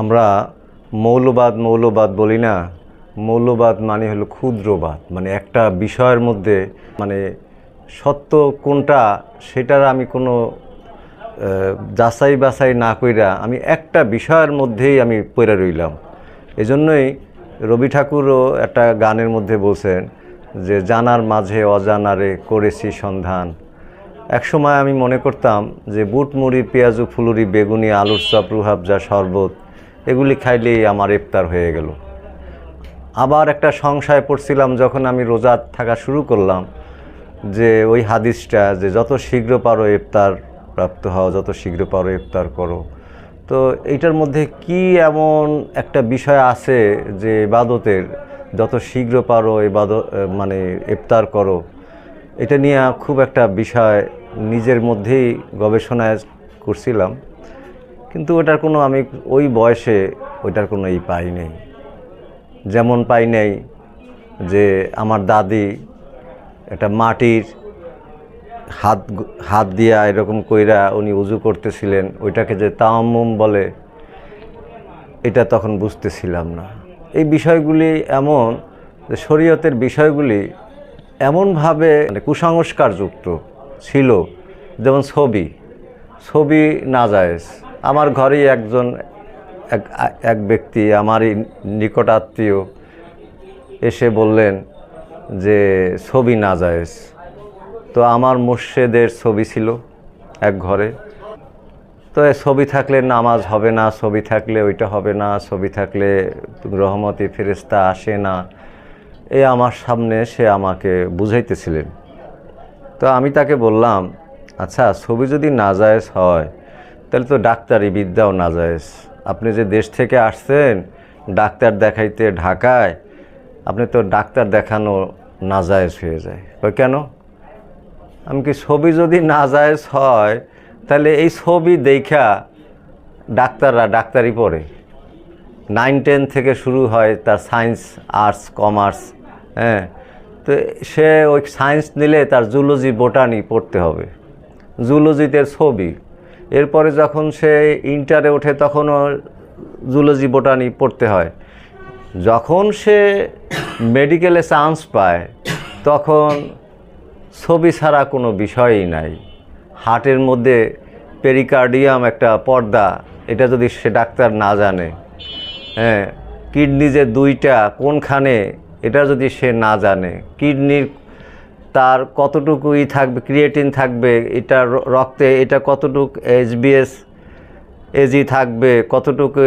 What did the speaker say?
আমরা মৌলবাদ মৌলবাদ বলি না। মৌলবাদ মানে হলো ক্ষুদ্রবাদ। মানে একটা বিষয়ের মধ্যে মানে সত্য কোনটা সেটার আমি কোনো যাচাই বাছাই না কইরা আমি একটা বিষয়ের মধ্যেই আমি পড়ে রইলাম। এজন্যই রবি ঠাকুরও একটা গানের মধ্যে বলছেন যে, জানার মাঝে অজানারে করেছি সন্ধান। একসময় আমি মনে করতাম যে বুট মুড়ি পেঁয়াজু ফুলুরি, বেগুনি, আলুর চপ রুহাবজা শরবত এগুলি খাইলেই আমার ইফতার হয়ে গেল। আবার একটা সংশয় পড়ছিলাম যখন আমি রোজা থাকা শুরু করলাম যে ওই হাদিসটা যে যত শীঘ্র পারো ইফতার প্রাপ্ত হও, যত শীঘ্র পারো ইফতার করো। তো এইটার মধ্যে কি এমন একটা বিষয় আছে যে ইবাদতের যত শীঘ্র পারো ইবাদত মানে ইফতার করো, এটা নিয়ে খুব একটা বিষয় নিজের মধ্যেই গবেষণায় করছিলাম। কিন্তু ওটার কোনো আমি ওই বয়সে ওইটার কোনো ই পাই নেই। যেমন পাই নাই যে আমার দাদি একটা মাটির হাত হাত দিয়া এরকম কইরা উনি উজু করতেছিলেন, ওইটাকে যে তায়াম্মুম বলে, এটা তখন বুঝতেছিলাম না। এই বিষয়গুলি এমন যে শরীয়তের বিষয়গুলি এমনভাবে মানে কুসংস্কারযুক্ত ছিল, যেমন ছবি। ছবি না আমার ঘরেই একজন, এক এক ব্যক্তি, আমারই নিকট আত্মীয় এসে বললেন যে ছবি না জায়েজ তো আমার মুর্শেদের ছবি ছিল এক ঘরে। তো ছবি থাকলে নামাজ হবে না, ছবি থাকলে ওইটা হবে না, ছবি থাকলে রহমতি ফেরেস্তা আসে না। এ আমার সামনে সে আমাকে বুঝাইতেছিলেন। তো আমি তাকে বললাম আচ্ছা ছবি যদি নাজায়েজ হয় তাহলে তো ডাক্তারি বিদ্যাও না নাজায়েজ আপনি যে দেশ থেকে আসছেন, ডাক্তার দেখাইতে ঢাকায়, আপনি তো ডাক্তার দেখানো নাজায়েজ হয়ে যায়। কই কেন? আমি কি ছবি যদি না নাজায়েজ হয়, তাহলে এই ছবি দেখা ডাক্তাররা ডাক্তারি পড়ে। নাইন টেন থেকে শুরু হয় তার সায়েন্স, আর্টস, কমার্স হ্যাঁ। তো সে ওই সায়েন্স নিলে তার জুলজি, বোটানি পড়তে হবে। জুলজিতে ছবি। এরপরে যখন সে ইন্টারে ওঠে তখনও জুলজি বোটানি পড়তে হয়। যখন সে মেডিকেলে চান্স পায়, তখন ছবি ছাড়া কোনো বিষয়ই নাই। হার্টের মধ্যে পেরিকার্ডিয়াম একটা পর্দা, এটা যদি সে ডাক্তার না জানে হ্যাঁ কিডনি যে দুইটা কোনখানে, এটা যদি সে না জানে, কিডনির তার কতটুকু ই থাকবে ক্রিয়েটিন থাকবে এটা রক্তে এটা কতটুকু এইচবিএস এজি থাকবে কতটুকু